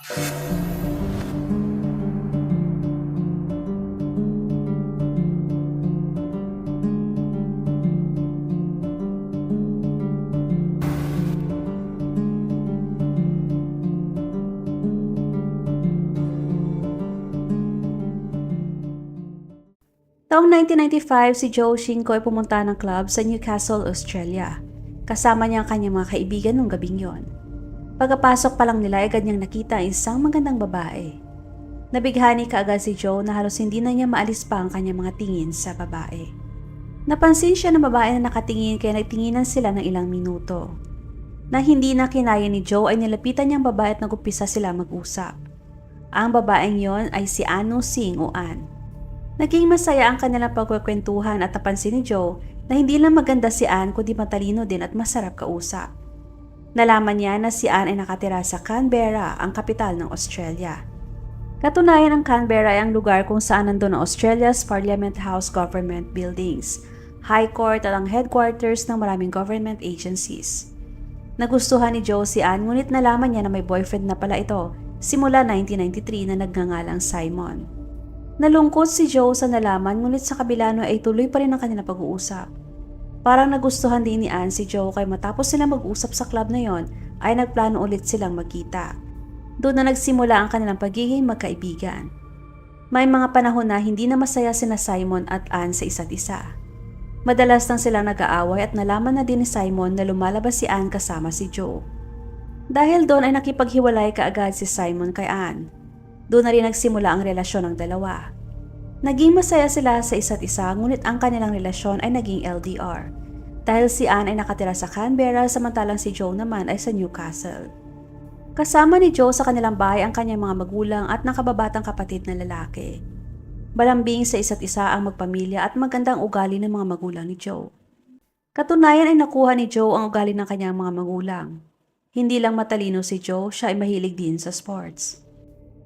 Taong 1995, si Joe Shinko ay pumunta ng club sa Newcastle, Australia. Kasama niya ang kanyang mga kaibigan nung gabing yon. Pagkapasok pa lang nila ay ganyang nakita ang isang magandang babae. Nabighani kaagad si Joe na halos hindi na niya maalis pa ang kanyang mga tingin sa babae. Napansin siya ng babae na nakatingin kaya nagtinginan sila ng ilang minuto. Na hindi na kinaya ni Joe ay nilapitan niyang babae at nagupisa sila mag-usap. Ang babaeng yon ay si Anu Singh o Ann. Naging masaya ang kanilang pagkukwentuhan at napansin ni Joe na hindi lang maganda si Anne kundi matalino din at masarap kausap. Nalaman niya na si Anne ay nakatira sa Canberra, ang kapital ng Australia. Katunayan ang Canberra ay ang lugar kung saan nandun ang Australia's Parliament House Government Buildings, High Court at ang headquarters ng maraming government agencies. Nagustuhan ni Joe si Anne ngunit nalaman niya na may boyfriend na pala ito simula 1993 na nagngangalang Simon. Nalungkot si Joe sa nalaman ngunit sa kabila no ay tuloy pa rin ang kanilang pag-uusap. Parang nagustuhan din ni Anne si Joe kaya matapos sila mag-usap sa club na yon ay nagplano ulit silang magkita. Doon na nagsimula ang kanilang pagiging magkaibigan. May mga panahon na hindi na masaya sina Simon at Anne sa isa't isa. Madalas nang silang nag-aaway at nalaman na din ni Simon na lumalabas si Anne kasama si Joe. Dahil doon ay nakipaghiwalay kaagad si Simon kay Anne. Doon na rin nagsimula ang relasyon ng dalawa. Naging masaya sila sa isa't isa ngunit ang kanilang relasyon ay naging LDR. Dahil si Anne ay nakatira sa Canberra samantalang si Joe naman ay sa Newcastle. Kasama ni Joe sa kanilang bahay ang kanyang mga magulang at nakababatang kapatid na lalaki. Balambing sa isa't isa ang magpamilya at magandang ugali ng mga magulang ni Joe. Katunayan ay nakuha ni Joe ang ugali ng kanyang mga magulang. Hindi lang matalino si Joe, siya ay mahilig din sa sports.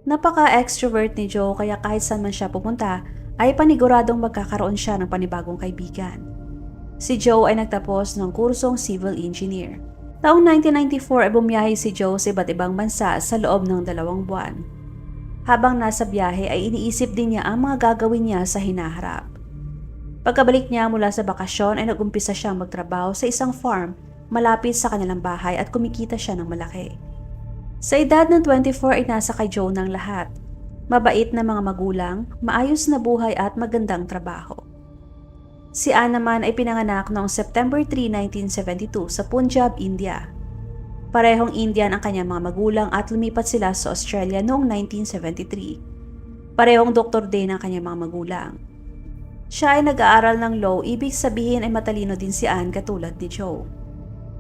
Napaka-extrovert ni Joe kaya kahit saan man siya pumunta ay paniguradong magkakaroon siya ng panibagong kaibigan. Si Joe ay nagtapos ng kursong civil engineer. Taong 1994 ay bumiyahe si Joe sa iba't ibang bansa sa loob ng dalawang buwan. Habang nasa biyahe ay iniisip din niya ang mga gagawin niya sa hinaharap. Pagkabalik niya mula sa bakasyon ay nagumpisa siyang magtrabaho sa isang farm malapit sa kanilang bahay at kumikita siya ng malaki. Sa edad ng 24 ay nasa kay Joe ng lahat. Mabait na mga magulang, maayos na buhay at magandang trabaho. Si Anne naman ay pinanganak noong September 3, 1972 sa Punjab, India. Parehong Indian ang kanyang mga magulang at lumipat sila sa Australia noong 1973. Parehong doktor din ang kanyang mga magulang. Siya ay nag-aaral ng law, ibig sabihin ay matalino din si Anne katulad ni Joe.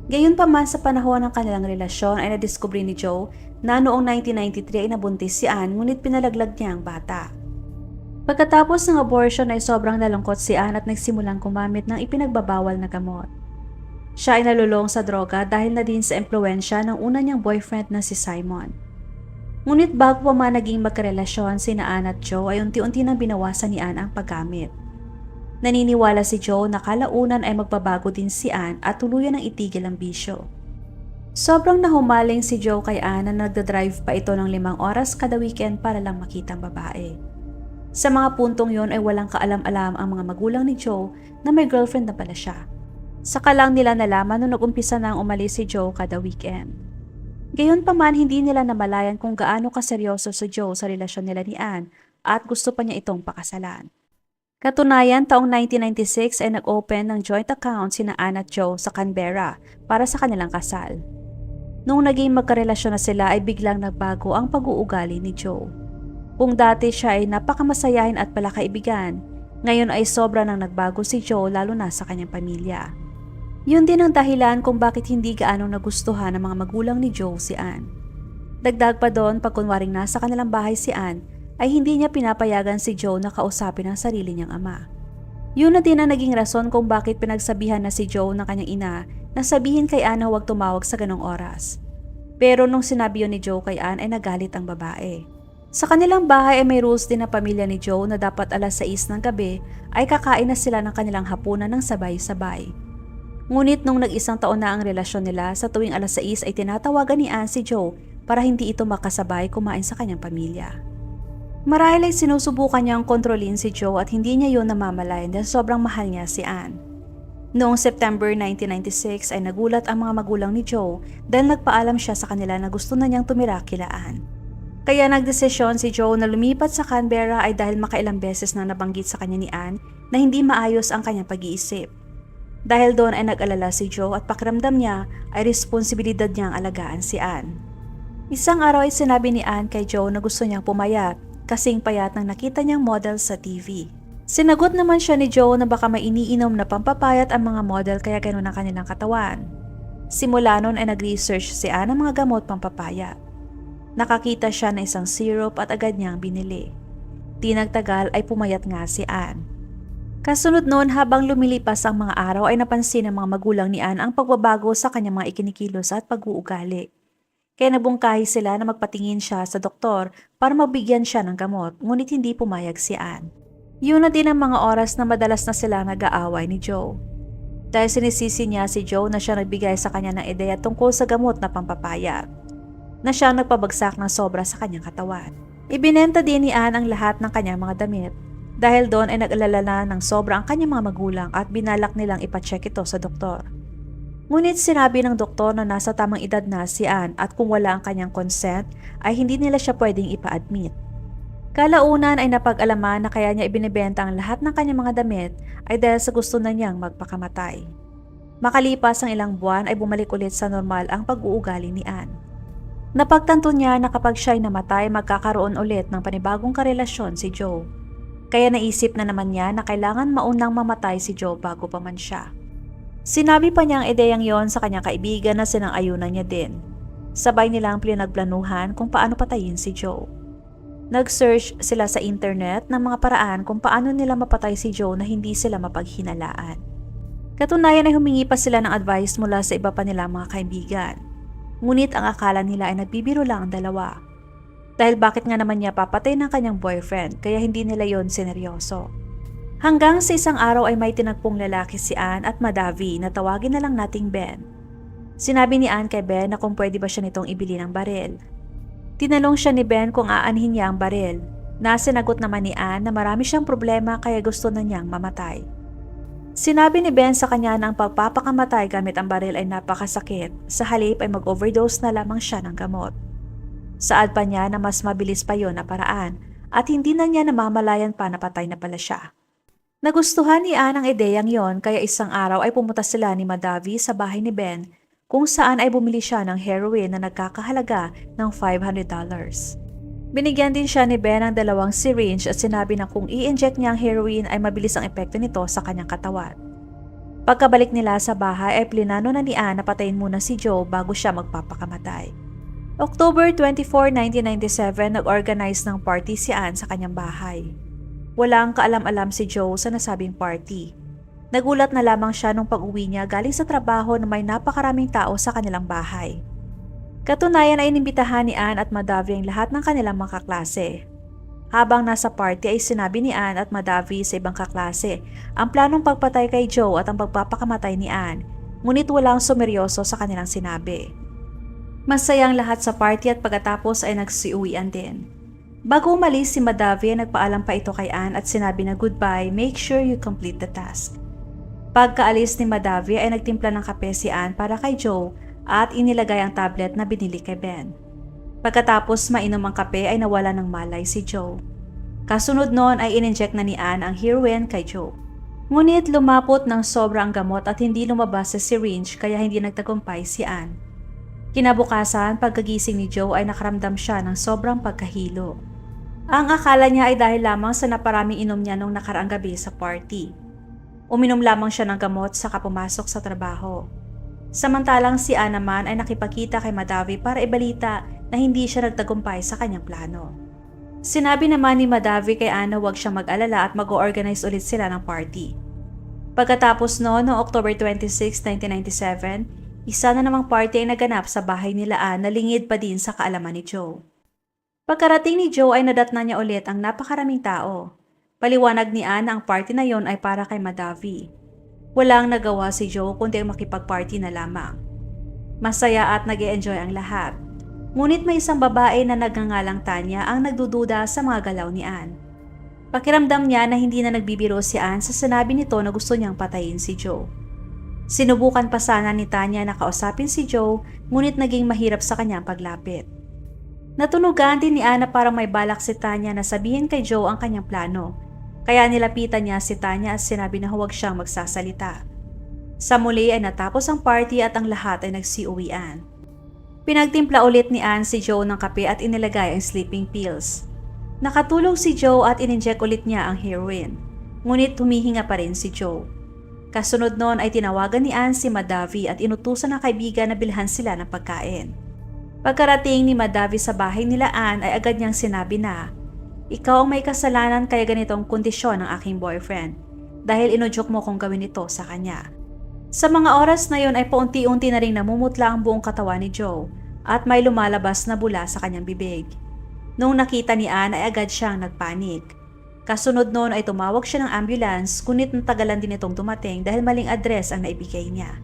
Gayunpaman sa panahon ng kanilang relasyon ay nadiskubre ni Joe na noong 1993 ay nabuntis si Anne ngunit pinalaglag niya ang bata. Pagkatapos ng abortion ay sobrang nalungkot si Anne at nagsimulang gumamit ng ipinagbabawal na gamot. Siya ay nalulong sa droga dahil na din sa impluensya ng una niyang boyfriend na si Simon. Ngunit bago pa man naging magkarelasyon si Anne at Joe ay unti-unti nang binawasan ni Anne ang paggamit. Naniniwala si Joe na kalaunan ay magbabago din si Anne at tuluyan ng itigil ang bisyo. Sobrang nahumaling si Joe kay Anne na nagdadrive pa ito ng limang oras kada weekend para lang makita ang babae. Sa mga puntong yon ay walang kaalam-alam ang mga magulang ni Joe na may girlfriend na pala siya. Saka lang nila nalaman nung nag-umpisa nang umalis si Joe kada weekend. Gayon pa man hindi nila namalayan kung gaano kaseryoso si Joe sa relasyon nila ni Anne at gusto pa niya itong pakasalan. Katunayan, taong 1996 ay nag-open ng joint account sina Anne at Joe sa Canberra para sa kanilang kasal. Noong naging magkarelasyon na sila ay biglang nagbago ang pag-uugali ni Joe. Kung dati siya ay napakamasayahin at palakaibigan, ngayon ay sobra nang nagbago si Joe lalo na sa kanyang pamilya. Yun din ang dahilan kung bakit hindi gaanong nagustuhan ng mga magulang ni Joe si Anne. Dagdag pa doon pag kunwaring nasa kanilang bahay si Anne ay hindi niya pinapayagan si Joe na kausapin ang sarili niyang ama. Yun na din ang naging rason kung bakit pinagsabihan na si Joe ng kanyang ina na sabihin kay Anne na huwag tumawag sa ganong oras. Pero nung sinabi yun ni Joe kay Anne ay nagalit ang babae. Sa kanilang bahay ay may rules din na pamilya ni Joe na dapat alas 6 ng gabi ay kakain na sila ng kanilang hapunan ng sabay-sabay. Ngunit nung nag-isang taon na ang relasyon nila sa tuwing alas 6 ay tinatawagan ni Anne si Joe para hindi ito makasabay kumain sa kanyang pamilya. Marahil ay sinusubukan niyang kontrolin si Joe at hindi niya yun namamalayan dahil sobrang mahal niya si Anne. Noong September 1996 ay nagulat ang mga magulang ni Joe dahil nagpaalam siya sa kanila na gusto na niyang tumira kila Anne. Kaya nagdesisyon si Joe na lumipat sa Canberra ay dahil makailang beses na nabanggit sa kanya ni Anne na hindi maayos ang kanyang pag-iisip. Dahil doon ay nag-alala si Joe at pakiramdam niya ay responsibilidad niyang alagaan si Anne. Isang araw ay sinabi ni Anne kay Joe na gusto niyang pumayat kasing payat nang nakita niyang model sa TV. Sinagot naman siya ni Joe na baka may iniinom na pampapayat ang mga model kaya ganoon ang kanilang katawan. Simula noon ay nag-research si Anne ng mga gamot pampapayat. Nakakita siya ng isang syrup at agad niyang binili. Tinagtagal ay pumayat nga si Anne. Kasunod noon habang lumilipas ang mga araw ay napansin ng mga magulang ni Anne ang pagbabago sa kanyang mga ikinikilos at pag-uugali. Kaya nabungkahi sila na magpatingin siya sa doktor para mabigyan siya ng gamot ngunit hindi pumayag si Anne. Yun na din ang mga oras na madalas na sila nag-aaway ni Joe. Dahil sinisisi niya si Joe na siya nagbigay sa kanya ng ideya tungkol sa gamot na pampapayat. Na siya nagpabagsak ng sobra sa kanyang katawan. Ibinenta din ni Anne ang lahat ng kanyang mga damit dahil doon ay nag-alala na ng sobra ang kanyang mga magulang at binalak nilang ipacheck ito sa doktor. Ngunit sinabi ng doktor na nasa tamang edad na si Anne at kung wala ang kanyang consent ay hindi nila siya pwedeng ipa-admit. Kalaunan ay napag-alaman na kaya niya ibinibenta ang lahat ng kanyang mga damit ay dahil sa gusto na niyang magpakamatay. Makalipas ang ilang buwan ay bumalik ulit sa normal ang pag-uugali ni Anne. Napagtanto niya na kapag siya'y namatay magkakaroon ulit ng panibagong karelasyon si Joe. Kaya naisip na naman niya na kailangan maunang mamatay si Joe bago pa man siya. Sinabi pa niya ang ideyang yon sa kanyang kaibigan na sinang-ayunan niya din. Sabay nilang pinagplanuhan kung paano patayin si Joe. Nag-search sila sa internet ng mga paraan kung paano nila mapatay si Joe na hindi sila mapaghinalaan. Katunayan ay humingi pa sila ng advice mula sa iba pa nilang mga kaibigan. Ngunit ang akala nila ay nagbibiro lang ang dalawa. Dahil bakit nga naman niya papatay ng kanyang boyfriend kaya hindi nila yon sineryoso. Hanggang sa isang araw ay may tinagpong lalaki si Anne at Madavi na tawagin na lang nating Ben. Sinabi ni Anne kay Ben na kung pwede ba siya nitong ibili ng baril. Tinalong siya ni Ben kung aanhin niya ang baril. Nasinagot naman ni Anne na marami siyang problema kaya gusto na niyang mamatay. Sinabi ni Ben sa kanya na ang pagpapakamatay gamit ang baril ay napakasakit, sa halip ay mag-overdose na lamang siya ng gamot. Saad pa niya na mas mabilis pa yon na paraan at hindi na niya namamalayan pa na patay na pala siya. Nagustuhan ni Anne ang ideyang yon kaya isang araw ay pumunta sila ni Madavi sa bahay ni Ben kung saan ay bumili siya ng heroin na nagkakahalaga ng $500. Binigyan din siya ni Ben ng dalawang syringe at sinabi na kung i-inject niya ang heroin ay mabilis ang epekto nito sa kanyang katawan. Pagkabalik nila sa bahay ay plinano na ni Anne na patayin muna si Joe bago siya magpapakamatay. October 24, 1997, nag-organize ng party si Anne sa kanyang bahay. Walang kaalam-alam si Joe sa nasabing party. Nagulat na lamang siya nung pag-uwi niya galing sa trabaho na may napakaraming tao sa kanilang bahay. Katunayan ay inimbitahan ni Anne at Madavi ang lahat ng kanilang mga kaklase. Habang nasa party ay sinabi ni Anne at Madavi sa ibang kaklase ang planong pagpatay kay Joe at ang pagpapakamatay ni Anne, ngunit walang sumeryoso sa kanilang sinabi. Masayang lahat sa party at pagkatapos ay nagsiuwian din. Bago umalis si Madavi ay nagpaalam pa ito kay Anne at sinabi na goodbye, make sure you complete the task. Pagkaalis ni Madavi ay nagtimpla ng kape si Anne para kay Joe at inilagay ang tablet na binili kay Ben. Pagkatapos mainom ang kape ay nawala ng malay si Joe. Kasunod noon ay in-inject na ni Anne ang heroin kay Joe. Ngunit lumapot ng sobra ang gamot at hindi lumabas sa syringe kaya hindi nagtagumpay si Anne. Kinabukasan, pagkagising ni Joe ay nakaramdam siya ng sobrang pagkahilo. Ang akala niya ay dahil lamang sa naparaming inom niya nung nakaraang gabi sa party. Uminom lamang siya ng gamot saka pumasok sa trabaho. Samantalang si Anne naman ay nakipagkita kay Madavi para ibalita na hindi siya nagtagumpay sa kanyang plano. Sinabi naman ni Madavi kay Anna huwag siyang mag-alala at mag-organize ulit sila ng party. Pagkatapos noon, noong October 26, 1997, isa na namang party ay naganap sa bahay nila Anne na lingid pa din sa kaalaman ni Joe. Pagkarating ni Joe ay nadatna niya ulit ang napakaraming tao. Paliwanag ni Anne na ang party na yon ay para kay Madavi. Walang nagawa si Joe kundi ang makipag-party na lamang. Masaya at nag enjoy ang lahat. Ngunit may isang babae na nagngangalang Tanya ang nagdududa sa mga galaw ni Anne. Pakiramdam niya na hindi na nagbibiro si Anne sa sinabi nito na gusto niyang patayin si Joe. Sinubukan pa sana ni Tanya na kausapin si Joe ngunit naging mahirap sa kanyang paglapit. Natunugan din ni Anna para may balak si Tanya na sabihin kay Joe ang kanyang plano. Kaya nilapitan niya si Tanya at sinabi na huwag siyang magsasalita. Sa muli ay natapos ang party at ang lahat ay nagsiuwian. Pinagtimpla ulit ni Anne si Joe ng kape at inilagay ang sleeping pills. Nakatulog si Joe at ininject ulit niya ang heroin. Ngunit humihinga pa rin si Joe. Kasunod noon ay tinawagan ni Anne si Madavi at inutusan ng kaibigan na bilhan sila ng pagkain. Pagkarating ni Madavi sa bahay nila Anne ay agad niyang sinabi na, Ikaw ang may kasalanan kaya ganitong kondisyon ng aking boyfriend dahil inudyok mo kong gawin ito sa kanya. Sa mga oras na yon ay paunti-unti na rin namumutla ang buong katawan ni Joe at may lumalabas na bula sa kanyang bibig. Nung nakita ni Anne ay agad siyang nagpanik. Kasunod noon ay tumawag siya ng ambulance ngunit natagalan din itong dumating dahil maling address ang naibigay niya.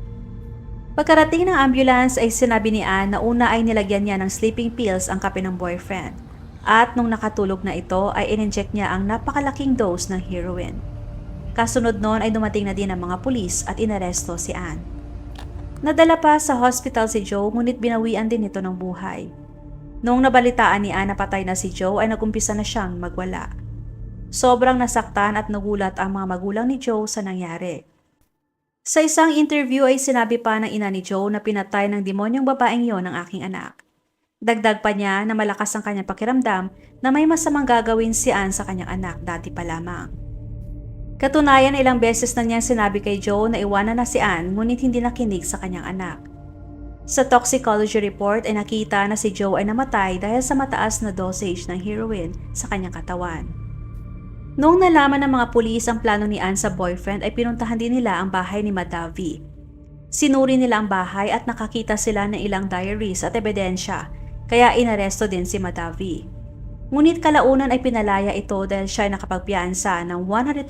Pagkarating ng ambulance ay sinabi ni Anne na una ay nilagyan niya ng sleeping pills ang kape ng boyfriend. At nung nakatulog na ito ay ininject niya ang napakalaking dose ng heroin. Kasunod noon ay dumating na din ang mga pulis at inaresto si Anne. Nadala pa sa hospital si Joe ngunit binawian din ito ng buhay. Noong nabalitaan ni Anne na patay na si Joe ay nagumpisa na siyang magwala. Sobrang nasaktan at nagulat ang mga magulang ni Joe sa nangyari. Sa isang interview ay sinabi pa ng ina ni Joe na pinatay ng demonyong babaeng yon ang aking anak. Dagdag pa niya na malakas ang kanyang pakiramdam na may masamang gagawin si Anne sa kanyang anak dati pa lamang. Katunayan ilang beses na niyang sinabi kay Joe na iwanan na si Anne ngunit hindi nakinig sa kanyang anak. Sa toxicology report ay nakita na si Joe ay namatay dahil sa mataas na dosage ng heroin sa kanyang katawan. Noong nalaman ng mga pulis ang plano ni Anne sa boyfriend ay pinuntahan din nila ang bahay ni Madavi. Sinuri nila ang bahay at nakakita sila ng ilang diaries at ebidensya kaya inaresto din si Madavi. Ngunit kalaunan ay pinalaya ito dahil siya ay nakapagpiansa ng $100,000.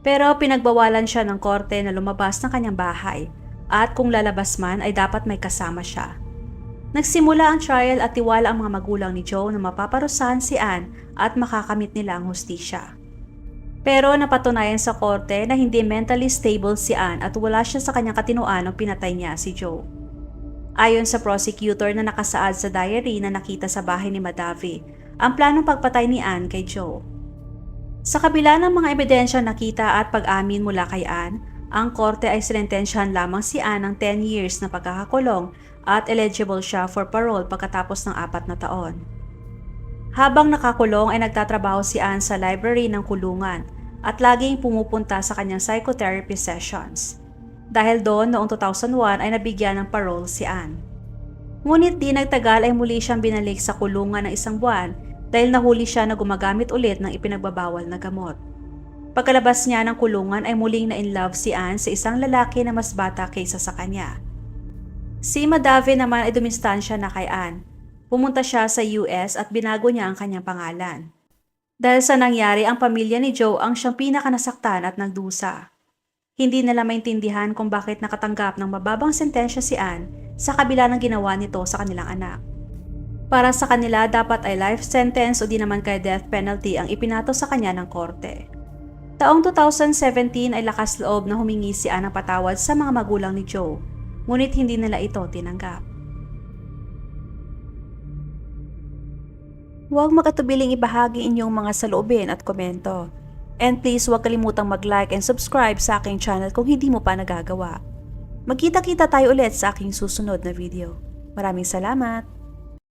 Pero pinagbawalan siya ng korte na lumabas ng kanyang bahay at kung lalabas man ay dapat may kasama siya. Nagsimula ang trial at tiwala ang mga magulang ni Joe na mapaparusahan si Anne at makakamit nila ang hustisya. Pero napatunayan sa korte na hindi mentally stable si Anne at wala siya sa kanyang katinuan nung pinatay niya si Joe. Ayon sa prosecutor na nakasaad sa diary na nakita sa bahay ni Madavi, ang planong pagpatay ni Anne kay Joe. Sa kabila ng mga ebidensya nakita at pag-amin mula kay Anne, ang korte ay sinentensyahan lamang si Anne ng 10 years na pagkakakulong at eligible siya for parole pagkatapos ng apat na taon. Habang nakakulong ay nagtatrabaho si Anne sa library ng kulungan at laging pumupunta sa kanyang psychotherapy sessions. Dahil doon noong 2001 ay nabigyan ng parole si Anne. Ngunit di nagtagal ay muli siyang binalik sa kulungan ng isang buwan dahil nahuli siya na gumagamit ulit ng ipinagbabawal na gamot. Pagkalabas niya ng kulungan ay muling na in love si Anne sa isang lalaki na mas bata kaysa sa kanya. Si Madave naman ay dumistansya na kay Anne. Pumunta siya sa US at binago niya ang kanyang pangalan. Dahil sa nangyari, ang pamilya ni Joe ang siyang pinakanasaktan at nagdusa. Hindi nila maintindihan kung bakit nakatanggap ng mababang sentensya si Anne sa kabila ng ginawa nito sa kanilang anak. Para sa kanila, dapat ay life sentence o di naman kay death penalty ang ipinato sa kanya ng korte. Taong 2017 ay lakas loob na humingi si Anne ng patawad sa mga magulang ni Joe, ngunit hindi nila ito tinanggap. Huwag makatubiling ibahagi inyong mga saloobin at komento. And please huwag kalimutang mag-like and subscribe sa aking channel kung hindi mo pa nagagawa. Magkita-kita tayo ulit sa aking susunod na video. Maraming salamat!